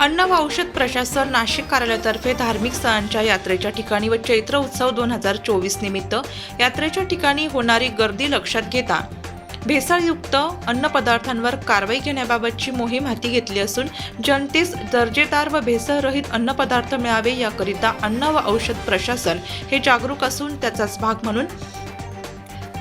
अन्न व औषध प्रशासन नाशिक कार्यालयातर्फे धार्मिक स्थळांच्या यात्रेच्या ठिकाणी व चैत्र उत्सव दोन हजार चोवीस निमित्त यात्रेच्या ठिकाणी होणारी गर्दी लक्षात घेता. भेसळयुक्त अन्नपदार्थांवर कारवाई घेण्याबाबतची मोहीम हाती घेतली असून जनतेस दर्जेदार व भेसळरहित अन्नपदार्थ मिळावे याकरिता अन्न व औषध प्रशासन हे जागरूक असून त्याचाच भाग म्हणून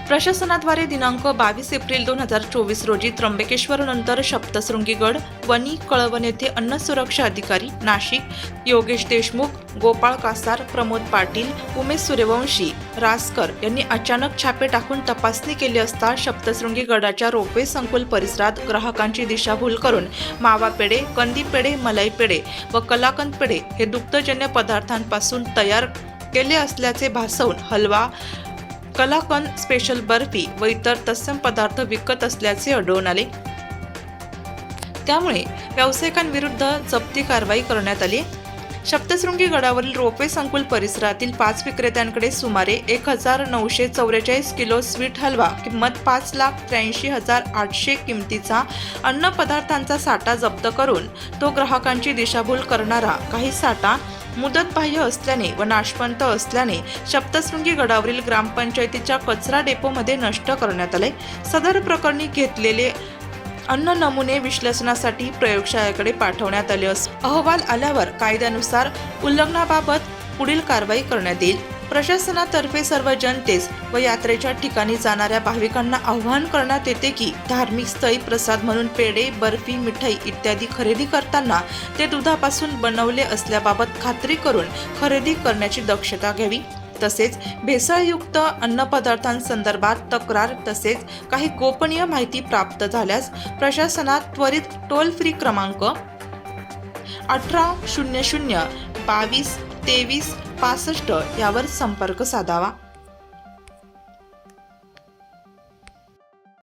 प्रशासनाद्वारे दिनांक बावीस एप्रिल दोन हजार चोवीस रोजी त्र्यंबकेश्वर नंतर सप्तशृंगीगड वनी कळवण येथे अन्न सुरक्षा अधिकारी नाशिक योगेश देशमुख गोपाळ कासार प्रमोद पाटील उमेश सूर्यवंशी रासकर यांनी अचानक छापे टाकून तपासणी केली असता सप्तशृंगी गडाच्या रोपवे संकुल परिसरात ग्राहकांची दिशाभूल करून मावा पेढे कंदी पेढे मलाई पेढे व कलाकंद पेढे हे दुग्धजन्य पदार्थांपासून तयार केले असल्याचे भासवून हलवा कलाकंद स्पेशल बर्फी व इतर तत्सम पदार्थ विकत असल्याचे आढळून आले. त्यामुळे व्यावसायिकांविरुद्ध जप्ती कारवाई करण्यात आली. सप्तशृंगी गडावरील रोपे संकुल परिसरातील पाच विक्रेत्यांकडे सुमारे एक हजार नऊशे चौवेचाळीस किलो स्वीट हलवा किंमत पाच लाख त्र्याऐंशी हजार आठशे किमतीचा अन्नपदार्थांचा साठा जप्त करून तो ग्राहकांची दिशाभूल करणारा काही साठा मुदतबाह्य असल्याने व नाशवंत असल्याने सप्तशृंगी गडावरील ग्रामपंचायतीच्या कचरा डेपोमध्ये नष्ट करण्यात आले. सदर प्रकरणी घेतलेले अन्न नमुने विश्लेषणासाठी प्रयोगशाळेकडे पाठवण्यात आले असून अहवाल आल्यावर कायद्यानुसार उल्लंघनाबाबत पुढील कारवाई करण्यात येईल. प्रशासनातर्फे सर्व जनतेस व यात्रेच्या ठिकाणी जाणाऱ्या भाविकांना आव्हान करण्यात येते की धार्मिक स्थळी प्रसाद म्हणून पेढे बर्फी मिठाई इत्यादी खरेदी करताना ते दुधापासून बनवले असल्याबाबत खात्री करून खरेदी करण्याची दक्षता घ्यावी. तसेच भेसळयुक्त अन्नपदार्थांसंदर्भात तक्रार तसेच काही गोपनीय माहिती प्राप्त झाल्यास प्रशासनात त्वरित टोल फ्री क्रमांक अठरा शून्य शून्य बावीस तेवीस पासष्ट यावर संपर्क साधावा.